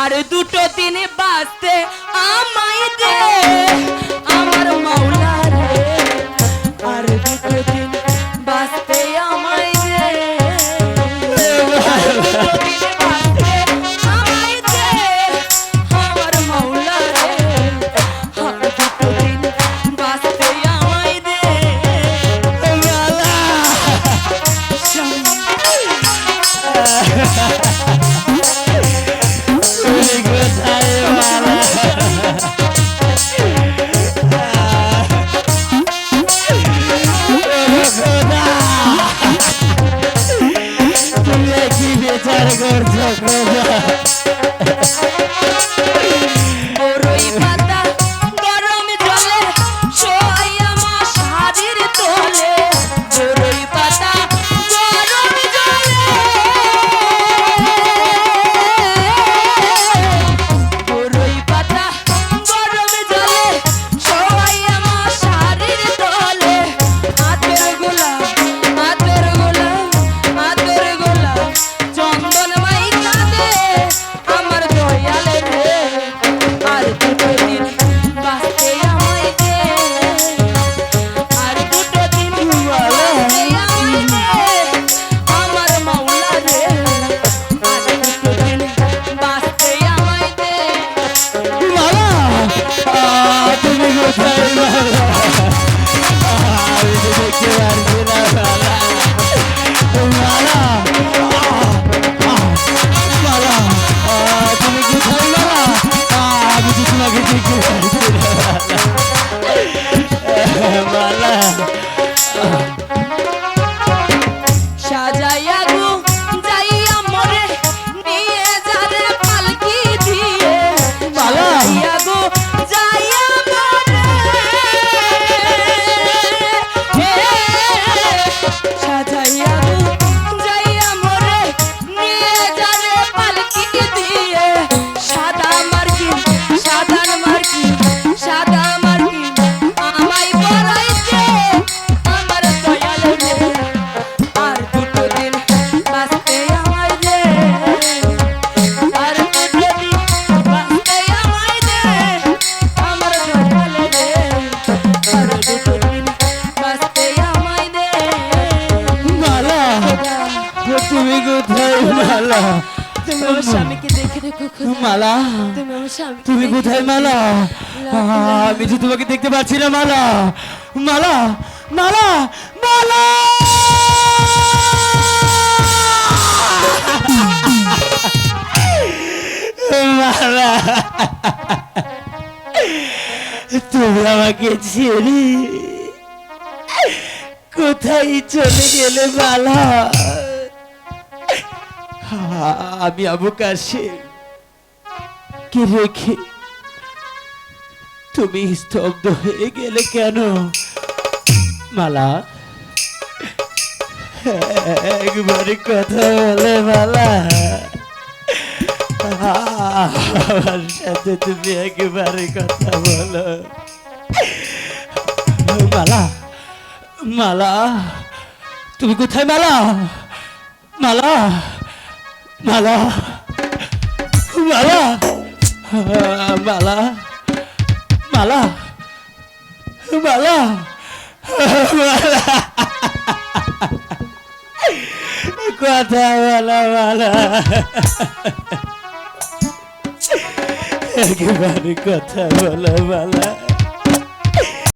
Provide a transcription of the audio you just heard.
আর দুটো দিনে বাঁচতে আমায় দে। আমার মাওলা Taylor. তুমি কোথায় মালা? তুমি আমার স্বামীকে দেখে মালা? তুমি আমার স্বামী তুমি কোথায় মালা? আমি যে তোমাকে দেখতে পাচ্ছি না মালা। মালা মালা মালা! মালা। তুমি আমাকে ছেড়ে কোথায় চলে গেলে মালা? আমি অবকাশে কি রেখে তুমি স্তব্ধ হয়ে গেলে কেন? মালা, একবারে কথা বলে মালা। আমার সাথে তুমি একবারে কথা বলো। মালা মালা, তুমি কোথায় মালা? মালা বালা বালা বালা বালা বালা কথা বালা বালা। একেবারে কথা বলা বালা।